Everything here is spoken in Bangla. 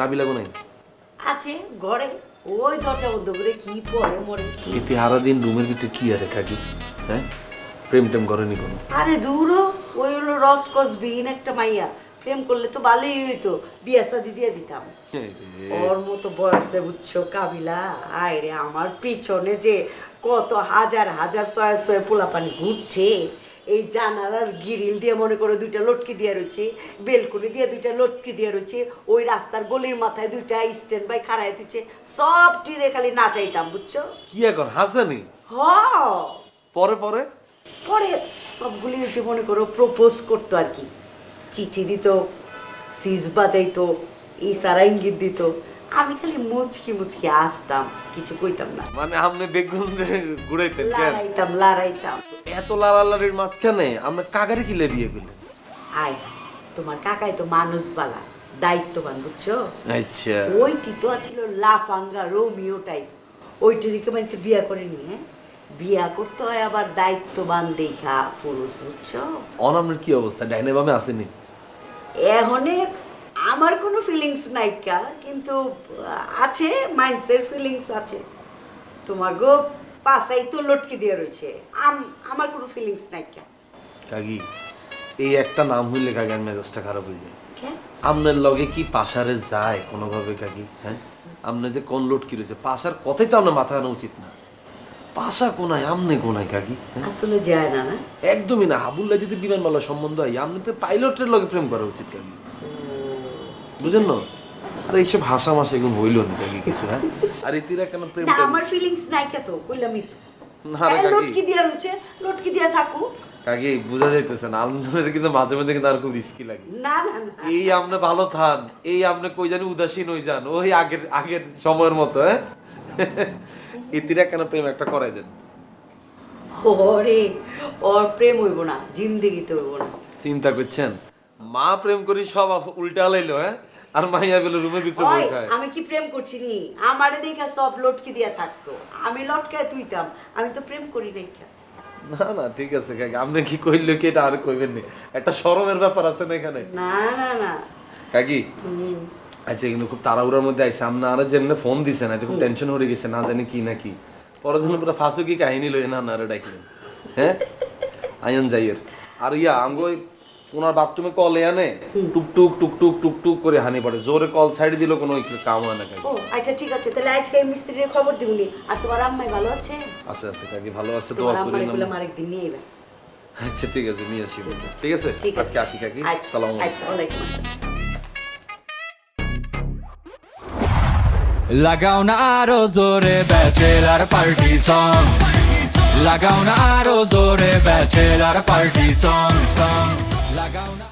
নাবিলা নাই? আছে ঘরে ওই দরজা বন্ধ করে কি পরে মরে। ইতি সারাদিন রুমের ভিতরে কি আরে থাকি হ্যাঁ? প্রেম টেম করেনি কোনো? আরে দূরও ওই হলো রসকস বিহীন একটা মাইয়া। প্রেম করলে তো ভালোই হইতো বিয়া শাদি দিয়ে দিতাম। ওর মতো বয়সে বুঝছ কাবিলা? আয় রে আমার পিছনে যে কত হাজার হাজার ছয় ছয় পোলাপানি ঘুরছে এই জানালার গিরিল দিয়ে মনে করে দুইটা লটকি দিয়ে রয়েছে বেলকুনি দিয়ে দুইটা লটকি দিয়ে রয়েছে ওই রাস্তার গলির মাথায় দুইটা স্ট্যান্ড বাই খাড়াই তুইছে সব টিরে খালি নাচাইতাম বুঝছ? কি এখন হাসানি? হ। পরে পরে? পরে সবগুলি হচ্ছে মনে করো প্রপোজ করতো আর কি। চিঠি দিত সিজ বাজাইতো ইশারা ইঙ্গিত দিত। আমি খালি মুচকি মুচকি আসতাম কিছু কইতাম না। মানে আপনি বেগুন ঘুরাইতেন কেন? লড়াইতাম লড়াইতাম। এত লালালারির মাঝখানে আমরা কাগারে কিলে বিয়ে করলেন আয় তোমার কাকাই তো মানুষ বালা দায়িত্ববান বুঝছ? আচ্ছা। ওইটি তো ছিল লাফাঙ্গা রোমিও টাইপ। ওইটিকে মানুষ বিয়া করে নিয়ে বিয়া করতে হয় আবার দায়িত্ববান দেখা পুরুষ বুঝছ? অনামের কি অবস্থা? ডাইনে বামে আসেনি? এহনে আমার কোনো ফিলিংস নাইকা কিন্তু আছে মাইন্ডসের ফিলিংস আছে। তোমাগো পাশাই তো লটকে দিয়ে রয়েছে। আম- আমার কোনো ফিলিংস নাইকা কাকি এই একটা নাম হইলে কাকি আর মেজাজটা খারাপ হয়ে যায়। আপনার লগে কি পাশারে যায় কোনোভাবে কাকি হ্যাঁ? আপনি যে কোন লোড কি রয়েছে পাশার কথাই তো আপনার মাথা আনা উচিত না। পাশা কোনায় আমনে কোনায় কাকি হ্যাঁ? আসলে যায় না না? একদমই না হাবুল্লা যদি বিমানবালা সম্বন্ধ হয় আপনি তো পাইলটের লগে প্রেম করা উচিত কাকি। বুঝেন না? আরে এইসব হাসা মাসা এগুলো হইল না কাকি কিছু হ্যাঁ? আর ইতিরা কেন প্রেম না আমার ফিলিংস নাইকা তো কইলামই তো। না রে। লটকি দিয়ে রয়েছে লটকি দিয়ে থাকুক। কাকি বোঝা যাইতেছে না আপনার কিন্তু মাঝে মাঝে কিন্তু আর খুব রিস্কি লাগে। না না না। এই আপনি ভালো থান এই আপনি কই জানি উদাসীন হই যান ওই আগের আগের সময়ের মতো হ্যাঁ? ইতিরা কেন প্রেম একটা করাই দেন? ওরে ওর প্রেম হইব না জিন্দেগিতে হইব না। চিন্তা করছেন? মা প্রেম করি সব উল্টা লাইলো হ্যাঁ? আর মাইয়া বেলে রুমের ভিতরে বই খায়। আমি কি প্রেম করছি নি আমারে দেখা সব লটকি দিয়া থাকতো। আমি লটকায় তুইতাম। আমি তো প্রেম করি নাই না না ঠিক আছে কাকি। আপনি কি কইলে কি এটা আর কইবেন নি? একটা শরমের ব্যাপার আছে না এখানে? না না না। কাকি। আচ্ছা কিন্তু খুব তাড়াহুড়ার মধ্যে আইসে আপনি আর যেমনি ফোন দিছে না খুব টেনশন হয়ে গেছে না জানি কি না কি। পরের দিন পুরো ফাঁসু কি কাহিনী লই না না ডাকলেন। হ্যাঁ? আয়ন যাইয়ের আর ইয়া ওই ওনার বাথরুমে কল আনে টুক টুক টুক টুক টুক টুক করে হানি পড়ে। জোরে কল সাইড দিল কোনো ওই কাম হয় না ও আচ্ছা ঠিক আছে তাহলে আজকে এই মিস্ত্রির খবর দিবনি। আর তোমার আম্মাই ভালো আছে? আছে আছে কাকি ভালো আছে তোমার দোয়া আম্মার করি এগুলো না আরেকদিন নিয়ে এবে আচ্ছা ঠিক আছে নিয়ে আসি ঠিক আছে আজকে আসি কাকি। আচ্ছা সালাম আচ্ছা লাগাও না আরও জোরে ব্যাচেলার পার্টি সং লাগাও না আরও জোরে ব্যাচেলার পার্টি সং সং লাগাও না